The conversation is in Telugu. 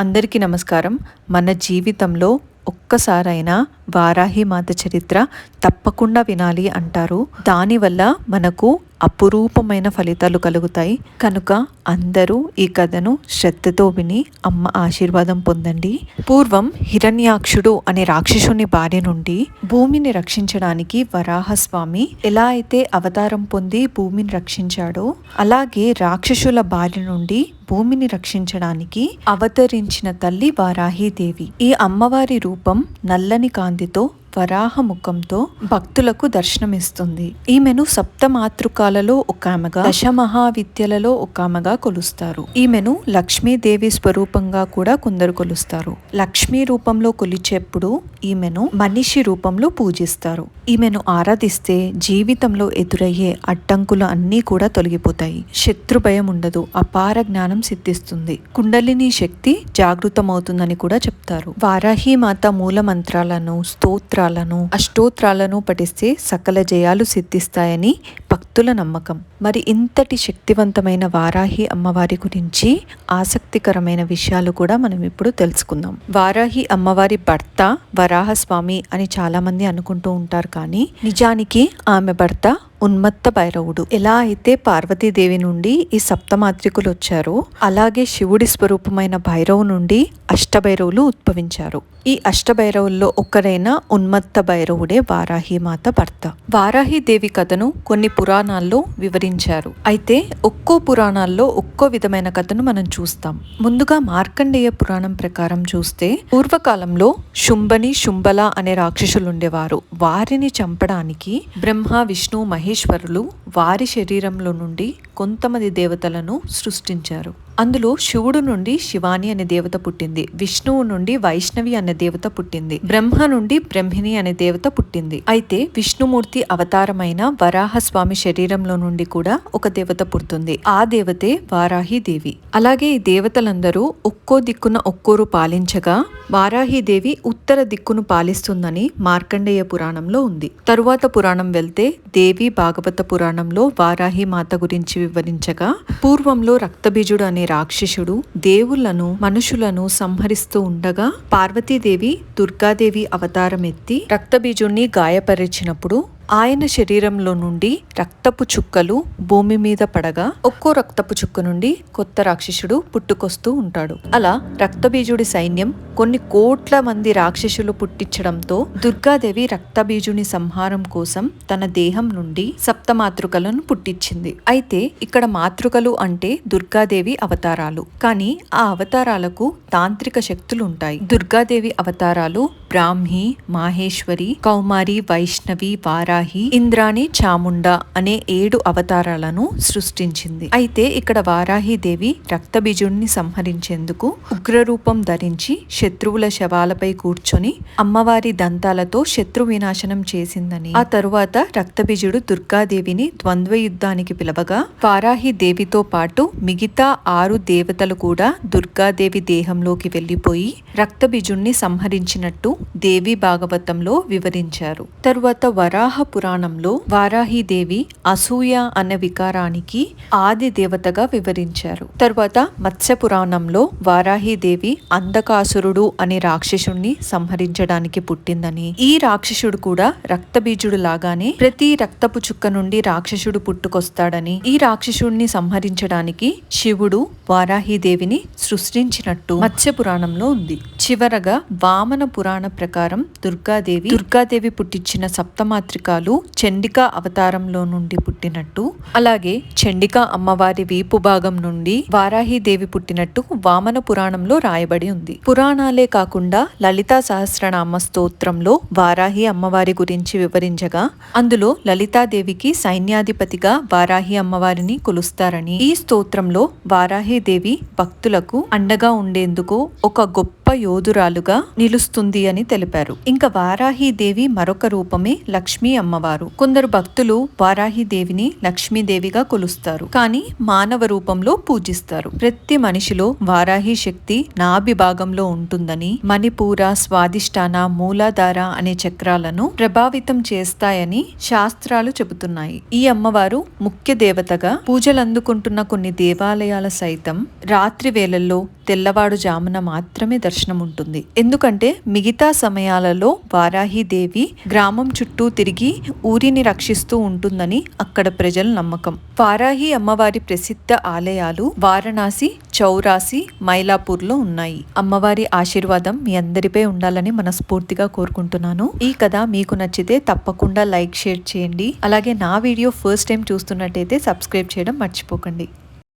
అందరికీ నమస్కారం. మన జీవితంలో ఒక్కసారైనా వారాహి మాత చరిత్ర తప్పకుండా వినాలి అంటారు. దానివల్ల మనకు అపురూపమైన ఫలితాలు కలుగుతాయి. కనుక అందరూ ఈ కథను శ్రద్ధతో విని అమ్మ ఆశీర్వాదం పొందండి. పూర్వం హిరణ్యాక్షుడు అనే రాక్షసుని భార్య నుండి భూమిని రక్షించడానికి వరాహస్వామి ఎలా అయితే అవతారం పొంది భూమిని రక్షించాడో అలాగే రాక్షసుల బారి నుండి భూమిని రక్షించడానికి అవతరించిన తల్లి వారాహీదేవి ఈ అమ్మవారి రూపం నల్లని కాంతితో వరాహ ముఖంతో భక్తులకు దర్శనమిస్తుంది. ఈమెను సప్త మాతృకాలలో ఒక ఆమెగా దశమహావిద్యలలో ఒక ఆమెగా కొలుస్తారు ఈమెను లక్ష్మీదేవి స్వరూపంగా కూడా కొందరు కొలుస్తారు. లక్ష్మీ రూపంలో కొలిచేప్పుడు ఈమెను మనిషి రూపంలో పూజిస్తారు. ఈమెను ఆరాధిస్తే జీవితంలో ఎదురయ్యే అడ్డంకులు అన్నీ కూడా తొలగిపోతాయి. శత్రు భయం ఉండదు అపార జ్ఞానం సిద్ధిస్తుంది. కుండలిని శక్తి జాగృతమవుతుందని కూడా చెప్తారు. వారాహి మాత మూల మంత్రాలను స్తోత్ర మంత్రాలను అష్టోత్రాలను పఠిస్తే సకల జయాలు సిద్ధిస్తాయని భక్తుల నమ్మకం. మరి ఇంతటి శక్తివంతమైన వారాహి అమ్మవారి గురించి ఆసక్తికరమైన విషయాలు కూడా మనం ఇప్పుడు తెలుసుకుందాం. వారాహి అమ్మవారి భర్త వరాహస్వామి అని చాలా మంది అనుకుంటూ ఉంటారు కానీ నిజానికి ఆమె భర్త ఉన్మత్త భైరవుడు. ఎలా అయితే పార్వతీదేవి నుండి ఈ సప్తమాత్రికులు వచ్చారో అలాగే శివుడి స్వరూపమైన భైరవు నుండి అష్టభైరవులు ఉద్భవించారు. ఈ అష్టభైరవుల్లో ఒకరైన ఉన్మత్త భైరవుడే వారాహి మాత భర్త. వారాహి దేవి కథను కొన్ని పురాణాల్లో వివరించారు. అయితే ఒక్కో పురాణాల్లో ఒక్కో విధమైన కథను మనం చూస్తాం. ముందుగా మార్కండేయ పురాణం ప్రకారం చూస్తే పూర్వకాలంలో శుంభని శుంభల అనే రాక్షసులుండేవారు. వారిని చంపడానికి బ్రహ్మ విష్ణు మహేశ్వరులు వారి శరీరంలో నుండి కొంతమంది దేవతలను సృష్టించారు. అందులో శివుడు నుండి శివాని అనే దేవత పుట్టింది. విష్ణువు నుండి వైష్ణవి అనే దేవత పుట్టింది. బ్రహ్మ నుండి బ్రహ్మిణి అనే దేవత పుట్టింది. అయితే విష్ణుమూర్తి అవతారమైన వరాహస్వామి శరీరంలో నుండి కూడా ఒక దేవత పుడుతుంది. ఆ దేవతే వారాహి దేవి. అలాగే ఈ దేవతలందరూ ఒక్కో దిక్కున ఒక్కోరు పాలించగా వారాహిదేవి ఉత్తర దిక్కును పాలిస్తుందని మార్కండేయ పురాణంలో ఉంది. తరువాత పురాణం వెళ్తే దేవి భాగవత పురాణంలో వారాహి మాత గురించి వివరించగా పూర్వంలో రక్తబీజుడు అనే రాక్షసుడు దేవుళ్ళను మనుషులను సంహరిస్తూ ఉండగా పార్వతీదేవి దుర్గాదేవి అవతారం ఎత్తి రక్తబీజుణ్ణి గాయపరిచినప్పుడు ఆయన శరీరంలో నుండి రక్తపు చుక్కలు భూమి మీద పడగా ఒక్కో రక్తపు చుక్క నుండి కొత్త రాక్షసుడు పుట్టుకొస్తూ ఉంటాడు. అలా రక్తబీజుడి సైన్యం కొన్ని కోట్ల మంది రాక్షసులు పుట్టించడంతో దుర్గాదేవి రక్తబీజుని సంహారం కోసం తన దేహం నుండి సప్త మాతృకలను పుట్టించింది. అయితే ఇక్కడ మాతృకలు అంటే దుర్గాదేవి అవతారాలు. కానీ ఆ అవతారాలకు తాంత్రిక శక్తులు ఉంటాయి. దుర్గాదేవి అవతారాలు బ్రాహ్మి మాహేశ్వరి కౌమారి వైష్ణవి వారాహి ఇంద్రాణి చాముండ అనే ఏడు అవతారాలను సృష్టించింది అయితే ఇక్కడ వారాహి దేవి రక్తబీజుణ్ణి సంహరించేందుకు ఉగ్రరూపం ధరించి శత్రువుల శవాలపై కూర్చొని అమ్మవారి దంతాలతో శత్రు వినాశనం చేసిందని ఆ తరువాత రక్తబీజుడు దుర్గాదేవిని ద్వంద్వ యుద్ధానికి పిలవగా వారాహి దేవితో పాటు మిగతా ఆరు దేవతలు కూడా దుర్గాదేవి దేహంలోకి వెళ్ళిపోయి రక్తబీజుణ్ణి సంహరించినట్టు దేవి భాగవతంలో వివరించారు. తరువాత వరాహ పురాణంలో వారాహిదేవి అసూయ అనే వికారానికి ఆది దేవతగా వివరించారు. తరువాత మత్స్య పురాణంలో వారాహిదేవి అంధకాసురుడు అనే రాక్షసుణ్ణి సంహరించడానికి పుట్టిందని ఈ రాక్షసుడు కూడా రక్తబీజుడు లాగానే ప్రతి రక్తపు చుక్క నుండి రాక్షసుడు పుట్టుకొస్తాడని ఈ రాక్షసుడిని సంహరించడానికి శివుడు వారాహిదేవిని సృష్టించినట్టు మత్స్య పురాణంలో ఉంది. చివరగా వామన పురాణ ప్రకారం దుర్గాదేవి దుర్గాదేవి పుట్టించిన సప్తమాత్రికాలు చండికా అవతారంలో నుండి పుట్టినట్టు అలాగే చండికా అమ్మవారి వీపు భాగం నుండి వారాహిదేవి పుట్టినట్టు వామన పురాణంలో రాయబడి ఉంది. పురాణాలే కాకుండా లలితా సహస్రనామ స్తోత్రంలో వారాహి అమ్మవారి గురించి వివరించగా అందులో లలితాదేవికి సైన్యాధిపతిగా వారాహి అమ్మవారిని కొలుస్తారని ఈ స్తోత్రంలో వారాహిదేవి భక్తులకు అండగా ఉండేందుకు ఒక గొప్ప యోధురాలుగా నిలుస్తుంది అని తెలిపారు. ఇంకా వారాహీదేవి మరొక రూపమే లక్ష్మీ అమ్మవారు. కొందరు భక్తులు వారాహీదేవిని లక్ష్మీదేవిగా కొలుస్తారు. కానీ మానవ రూపంలో పూజిస్తారు. ప్రతి మనిషిలో వారాహి శక్తి నాభి భాగంలో ఉంటుందని మణిపూర స్వాదిష్టాన మూలాధార అనే చక్రాలను ప్రభావితం చేస్తాయని శాస్త్రాలు చెబుతున్నాయి. ఈ అమ్మవారు ముఖ్య దేవతగా పూజలు అందుకుంటున్న కొన్ని దేవాలయాల సైతం రాత్రి వేళల్లో తెల్లవారుజామున మాత్రమే దర్శనం ఉంటుంది. ఎందుకంటే మిగతా సమయాలలో వారాహిదేవి గ్రామం చుట్టూ తిరిగి ఊరిని రక్షిస్తూ ఉంటుందని అక్కడ ప్రజల నమ్మకం. వారాహి అమ్మవారి ప్రసిద్ధ ఆలయాలు వారణాసి చౌరాసి మైలాపూర్లో ఉన్నాయి. అమ్మవారి ఆశీర్వాదం మీ అందరిపై ఉండాలని మనస్ఫూర్తిగా కోరుకుంటున్నాను. ఈ కథ మీకు నచ్చితే తప్పకుండా లైక్ షేర్ చేయండి. అలాగే నా వీడియో ఫస్ట్ టైం చూస్తున్నట్టయితే సబ్స్క్రైబ్ చేయడం మర్చిపోకండి.